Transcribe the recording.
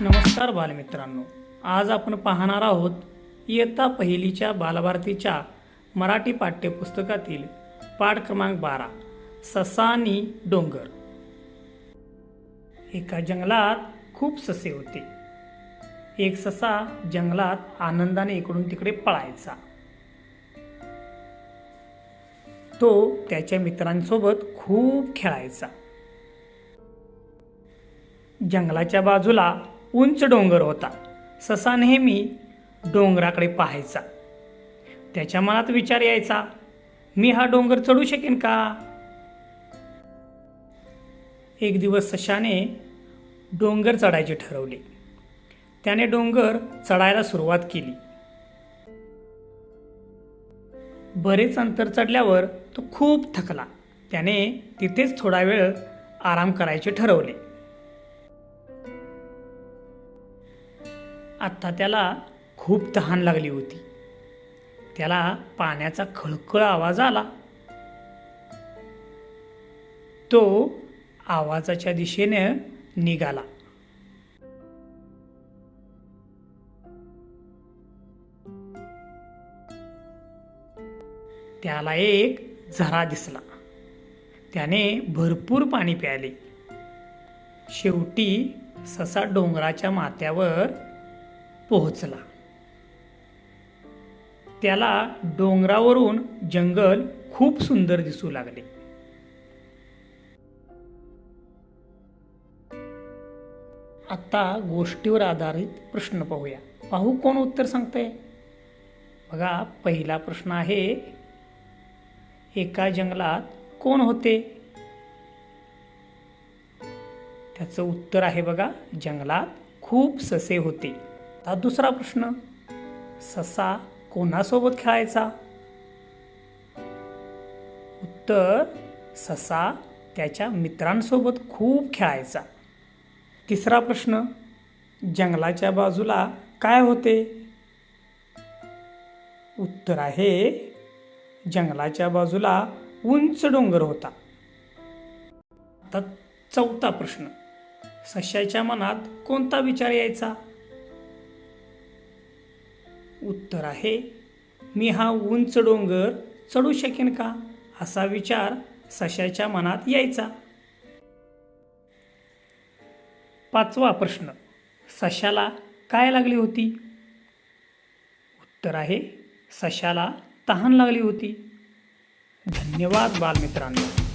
नमस्कार बालमित्रांनो. आज आपण पाहणार आहोत इयत्ता पहिलीच्या बालभारतीच्या मराठी पाठ्यपुस्तकातील पाठ क्रमांक बारा ससा आणि डोंगर. एका जंगलात खूप ससे होते. एक ससा जंगलात आनंदाने इकडून तिकडे पळायचा. तो त्याच्या मित्रांसोबत खूप खेळायचा. जंगलाच्या बाजूला उंच डोंगर होता. ससा नेहमी डोंगराकडे पाहायचा. त्याच्या मनात विचार यायचा मी हा डोंगर चढू शकेन का? एक दिवस सशाने डोंगर चढायचे ठरवले. त्याने डोंगर चढायला सुरुवात केली. बरेच अंतर चढल्यावर तो खूप थकला. त्याने तिथेच थोडा वेळ आराम करायचे ठरवले. आत्ता त्याला खूप तहान लागली होती. त्याला पाण्याचा खळखळ आवाज आला. तो आवाजाच्या दिशेने निघाला. त्याला एक झरा दिसला. त्याने भरपूर पाणी प्यायले. शेवटी ससा डोंगराच्या माथ्यावर पोहोचला. त्याला डोंगरावरून जंगल खूप सुंदर दिसू लागले. आता गोष्टीवर आधारित प्रश्न पाहूया. पाहू कोण उत्तर सांगतंय? बघा पहिला प्रश्न आहे एका जंगलात कोण होते? त्याचं उत्तर आहे बघा जंगलात खूप ससे होते. आता दुसरा प्रश्न. ससा कोणासोबत खेळायचा? उत्तर ससा त्याच्या मित्रांसोबत खूप खेळायचा. तिसरा प्रश्न जंगलाच्या बाजूला काय होते? उत्तर आहे जंगलाच्या बाजूला उंच डोंगर होता. आता चौथा प्रश्न सश्याच्या मनात कोणता विचार यायचा? उत्तर आहे. मी हा उंच डोंगर चढू शकेन का? असा विचार सशाच्या मनात यायचा. पाचवा प्रश्न. सशाला काय लागली होती? उत्तर आहे सशाला तहान लागली होती. धन्यवाद बालमित्रांनो.